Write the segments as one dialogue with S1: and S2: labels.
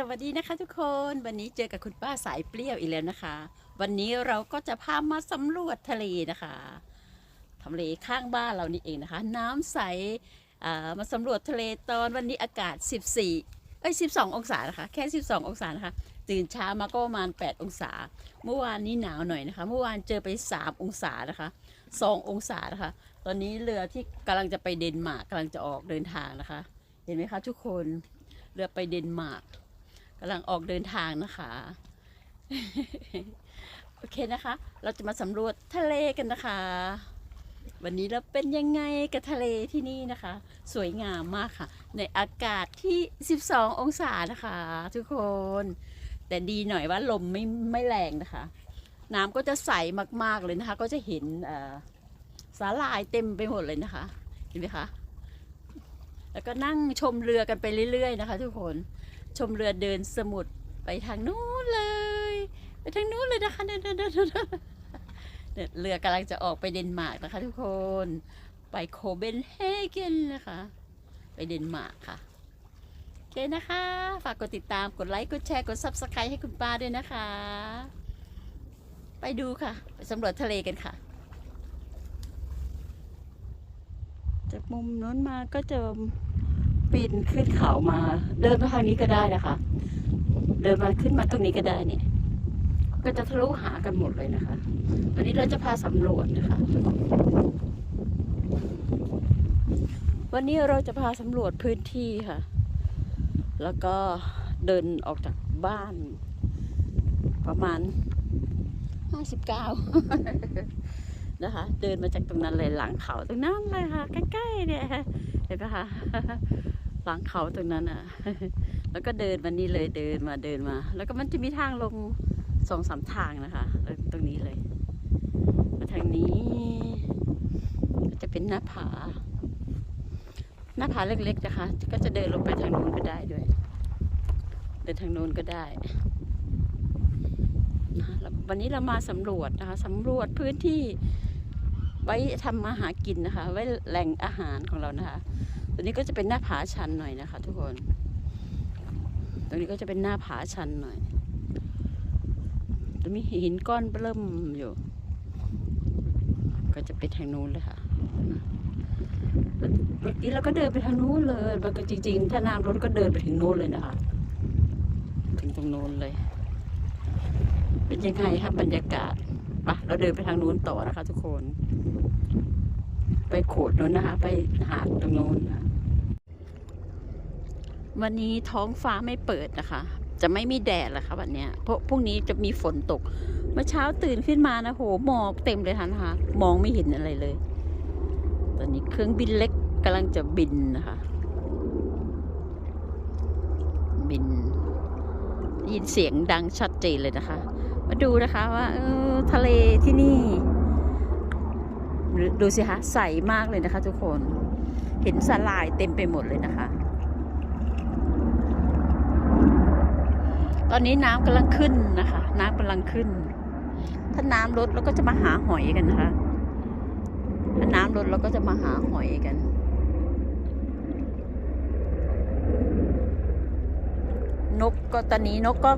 S1: สวัสดีนะคะทุกคนวันนี้เจอกับคุณป้าสายเปรี้ยวอีกแล้วนะคะ วันนี้เราก็จะพามาสำรวจทะเลนะคะทะเลข้างบ้านเรานี่เองนะคะ น้ำใสมาสำรวจทะเลตอนวันนี้อากาศ 14เอ้ย12 องศานะคะ แค่ 12 องศานะคะ ตื่นเช้ามาก็ประมาณ 8 องศา เมื่อวานนี้หนาวหน่อยนะคะ เมื่อวานเจอไป 3 องศานะคะ 2 องศานะคะ ตอนนี้เรือที่กำลังจะไปเดนมาร์กกำลังจะออกเดินทางนะคะ เห็นไหมคะทุกคนเรือไปเดนมาร์ก กำลังออกเดินทางนะคะ โอเคนะคะ เราจะมาสำรวจทะเลกันนะคะ วันนี้เราเป็นยังไงกับทะเลที่นี่นะคะ สวยงามมากค่ะ ในอากาศที่ 12 องศานะคะ ทุกคน แต่ดีหน่อยว่าลมไม่ไม่แรงนะคะ น้ำก็จะใสมากๆเลยนะคะ ก็จะเห็นสาหร่ายเต็มไปหมดเลยนะคะ เห็นไหมคะ แล้วก็นั่งชมเรือกันไปเรื่อยๆนะคะ ทุกคน ชมเรือเดินสมุทรไปทางนู้นเลย ไปทางนู้นเลยนะคะเดินเดินเดินเดินเดินเรือกำลังจะออกไปเดนมาร์กนะคะ ทุกคน ไปโคเบนเฮเกนนะคะ ไปเดนมาร์กค่ะโอเคนะคะ ฝากกดติดตามกดไลค์กดแชร์กด subscribe ให้คุณป้าด้วยนะคะ ไปดูค่ะไปสำรวจทะเลกันค่ะจากมุมนู้นมาก็จะ ปีนขึ้นเขามา เดินมาทางนี้ก็ได้นะคะ เดินมาขึ้นมาตรงนี้ก็ได้เนี่ย ก็จะทะลุหากันหมดเลยนะคะ วันนี้เราจะพาสำรวจนะคะ วันนี้เราจะพาสำรวจพื้นที่ค่ะ แล้วก็เดินออกจากบ้าน ประมาณห้าสิบเก้านะคะ เดินมาจากตรงนั้นเลยหลังเขาตรงนั้นเลยค่ะ ใกล้ๆเนี่ยเห็นปะคะ หลังเขาตรงนั้นอะ แล้วก็เดินมานี่เลยเดินมาเดินมา แล้วก็มันจะมีทางลงสองสามทางนะคะตรงนี้เลยมาทางนี้ก็จะเป็นหน้าผา หน้าผาเล็กๆนะคะ ก็จะเดินลงไปทางนู้นก็ได้ด้วย เดินทางนู้นก็ได้วันนี้เรามาสำรวจนะคะสำรวจพื้นที่ไว้ทำมาหากินนะคะ ไว้แหล่งอาหารของเรานะคะ ตัวนี้ก็จะเป็นหน้าผาชันหน่อยนะคะ ทุกคน ตรงนี้ก็จะเป็นหน้าผาชันหน่อยจะมีหินก้อนเริ่มอยู่ ก็จะไปทางนู้นเลยค่ะเมื่อกี้เราก็เดินไปทางนู้นเลยมันก็จริง ๆ ถ้าน้ำรถก็เดินไปถึงนู้นเลยนะคะ ถึงตรงนู้นเลย เป็นยังไงครับบรรยากาศไปะเราเดินไปทางนู้นต่อนะคะ ทุกคน ไปโขดนู้นนะคะ ไปหาดตรงนู้นนะ วันนี้ท้องฟ้าไม่เปิดนะคะ จะไม่มีแดดแล้วค่ะวันนี้เพราะพรุ่งนี้จะมีฝนตก เมื่อเช้าตื่นขึ้นมานะโหหมอกเต็มเลยค่ะนะคะมองไม่เห็นอะไรเลย ตอนนี้เครื่องบินเล็กกำลังจะบินนะคะ บินยินเสียงดังชัดเจนเลยนะคะ มาดูนะคะว่าเออทะเลที่นี่ดูสิคะใสมากเลยนะคะ ทุกคน เห็นสลายเต็มไปหมดเลยนะคะ ตอนนี้น้ำกำลังขึ้นนะคะ น้ำกำลังขึ้น ถ้าน้ำลดเราก็จะมาหาหอยกันนะคะ ถ้าน้ำลดเราก็จะมาหาหอยกันนกก็ตอนนี้นกก็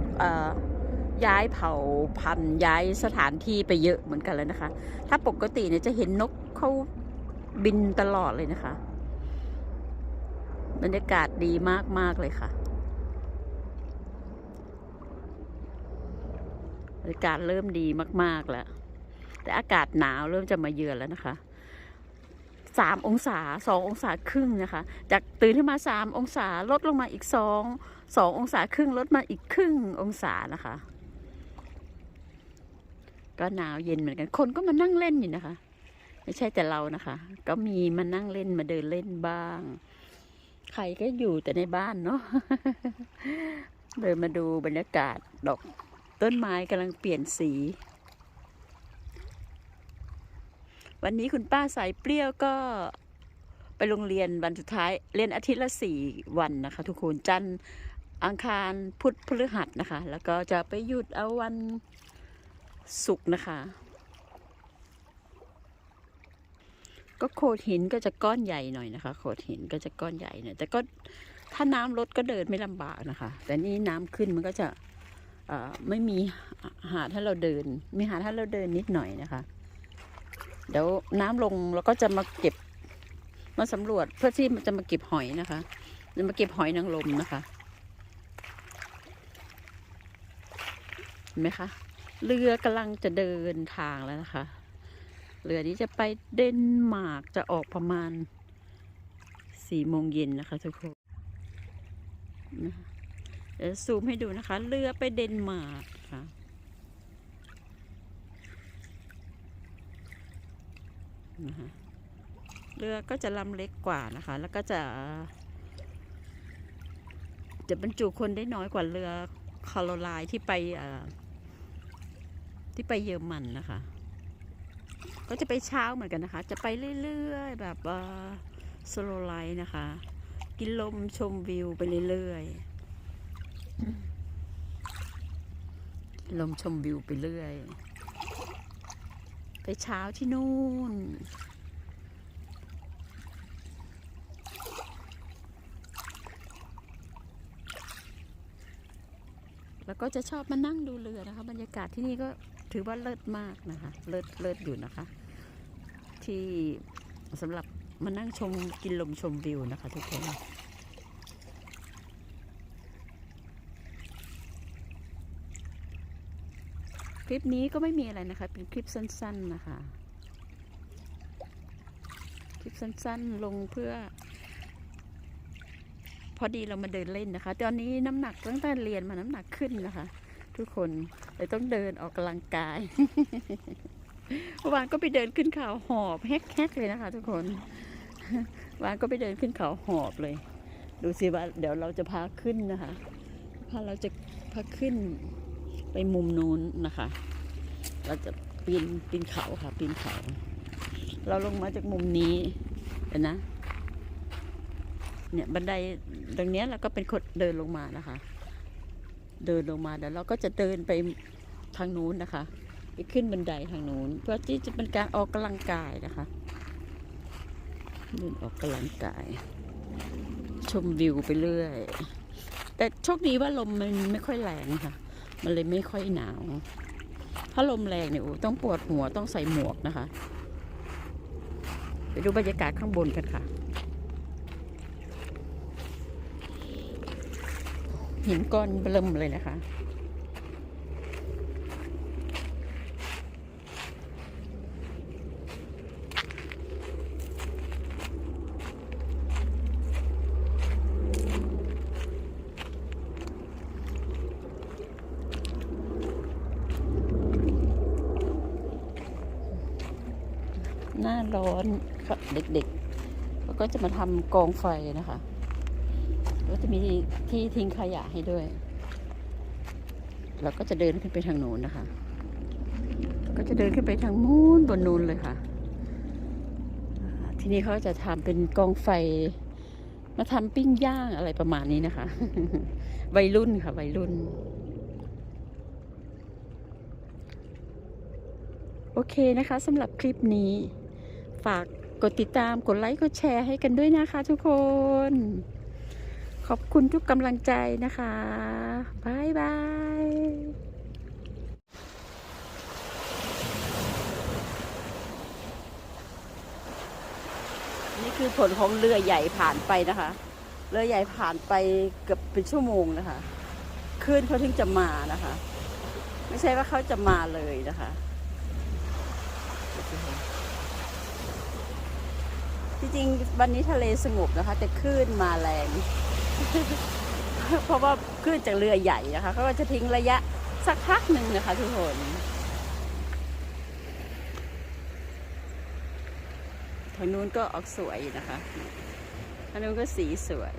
S1: ย้ายเผ่าพันธุ์ย้ายสถานที่ไปเยอะเหมือนกันแล้วนะคะ ถ้าปกติเนี่ยจะเห็นนกเขาบินตลอดเลยนะคะ บรรยากาศดีมาก ๆ เลยค่ะ บรรยากาศเริ่มดีมาก ๆ แล้ว แต่อากาศหนาวเริ่มจะมาเยือนแล้วนะคะสามองศาสององศาครึ่งนะคะ จากตื่นขึ้นมาสามองศาลดลงมาอีกสองสององศาครึ่งลดมาอีกครึ่งองศานะคะ ก็หนาวเย็นเหมือนกัน คนก็มานั่งเล่นอยู่นะคะ ไม่ใช่แต่เรานะคะ ก็มีมานั่งเล่นมาเดินเล่นบ้าง ใครก็อยู่แต่ในบ้านเนาะเดินมาดูบรรยากาศดอก ต้นไม้กำลังเปลี่ยนสี วันนี้คุณป้าสายเปรี้ยวก็ไปโรงเรียนวันสุดท้ายเรียนอาทิตย์ละสี่วันนะคะ ทุกคนจันทร์อังคารพุธพฤหัสนะคะ แล้วก็จะไปหยุดเอาวันศุกร์นะคะ ก็โขดหินก็จะก้อนใหญ่หน่อยนะคะ โขดหินก็จะก้อนใหญ่หน่อยแต่ก็ถ้าน้ำลดก็เดินไม่ลำบากนะคะ แต่นี่น้ำขึ้นมันก็จะ ไม่มีหาดให้เราเดิน มีหาดให้เราเดินนิดหน่อยนะคะ เดี๋ยวน้ำลงเราก็จะมาเก็บมาสำรวจเพื่อที่จะมาเก็บหอยนะคะ จะมาเก็บหอยนางรมนะคะเห็นไหมคะเรือกำลังจะเดินทางแล้วนะคะ เรือนี้จะไปเดนมาร์กจะออกประมาณสี่โมงเย็นนะคะทุกคนนะคะ เดี๋ยวซูมให้ดูนะคะ เรือไปเดนมาร์กค่ะนะคะเรือก็จะลำเล็กกว่านะคะ แล้วก็จะ จะบรรจุคนได้น้อยกว่าเรือคาโรไลน์ที่ไปที่ไปเยอรมันนะคะ ก็จะไปเช้าเหมือนกันนะคะ จะไปเรื่อยๆแบบสโลไลท์นะคะ กินลมชมวิวไปเรื่อยๆ ลมชมวิวไปเรื่อย ไปเช้าที่นู่น แล้วก็จะชอบมานั่งดูเรือนะคะ บรรยากาศที่นี่ก็ถือว่าเลิศมากนะคะ เลิศเลิศอยู่นะคะ ที่สำหรับมานั่งชมกินลมชมวิวนะคะทุกคน ลิปนี้ก็ไม่มีอะไรนะคะ เป็นคลิปสั้น ๆนะคะ คลิปสั้นๆลงเพื่อ พอดีเรามาเดินเล่นนะคะ ตอนนี้น้ำหนักตั้งแต่เรียนมาน้ำหนักขึ้นนะคะ ทุกคนเลยต้องเดินออกกำลังกายเมื่อวานก็ไปเดินขึ้นเขาหอบแฮกๆเลยนะคะ ทุกคนวานก็ไปเดินขึ้นเขาหอบเลย ดูสิว่าเดี๋ยวเราจะพาขึ้นนะคะ พาเราจะพาขึ้น ไปมุมนู้นนะคะ เราจะปีนปีนเขาค่ะปีนเขา เราลงมาจากมุมนี้เห็นนะ เนี่ยบันไดตรงนี้เราก็เป็นคนเดินลงมานะคะ เดินลงมาแล้วเราก็จะเดินไปทางนู้นนะคะไปขึ้นบันไดทางนู้นเพื่อที่จะเป็นการออกกำลังกายนะคะเดินออกกำลังกาย ชมวิวไปเรื่อย แต่โชคดีว่าลมมันไม่ค่อยแรงค่ะ มันเลยไม่ค่อยหนาว ถ้าลมแรงเนี่ยโอ้ต้องปวดหัวต้องใส่หมวกนะคะ ไปดูบรรยากาศข้างบนกันค่ะ หินก้อนเบิ่มเลยนะคะ ร้อนเด็กๆเขาก็จะมาทำกองไฟนะคะแล้วจะมีที่ทิ้งขยะให้ด้วยเราก็จะเดินขึ้นไปทางโน้นนะคะ ก็จะเดินขึ้นไปทางนู้นบนนู้นเลยค่ะ ที่นี่เขาจะทำเป็นกองไฟ มาทำปิ้งย่างอะไรประมาณนี้นะคะ วัยรุ่นค่ะวัยรุ่นโอเคนะคะสำหรับคลิปนี้ ฝากกดติดตามกดไลค์กดแชร์ให้กันด้วยนะคะทุกคน ขอบคุณทุกกำลังใจนะคะบายบายนี่คือผลของเรือใหญ่ผ่านไปนะคะ เรือใหญ่ผ่านไปเกือบเป็นชั่วโมงนะคะคลื่นเขาถึงจะมานะคะ ไม่ใช่ว่าเขาจะมาเลยนะคะ จริงๆวันนี้ทะเลสงบนะคะ แต่คลื่นมาแรง เพราะว่าคลื่นจากเรือใหญ่นะคะเขาก็จะทิ้งระยะสักพักหนึ่งนะคะทุกคนทางนู้นก็ออกสวยนะคะทางนู้นก็สีสวย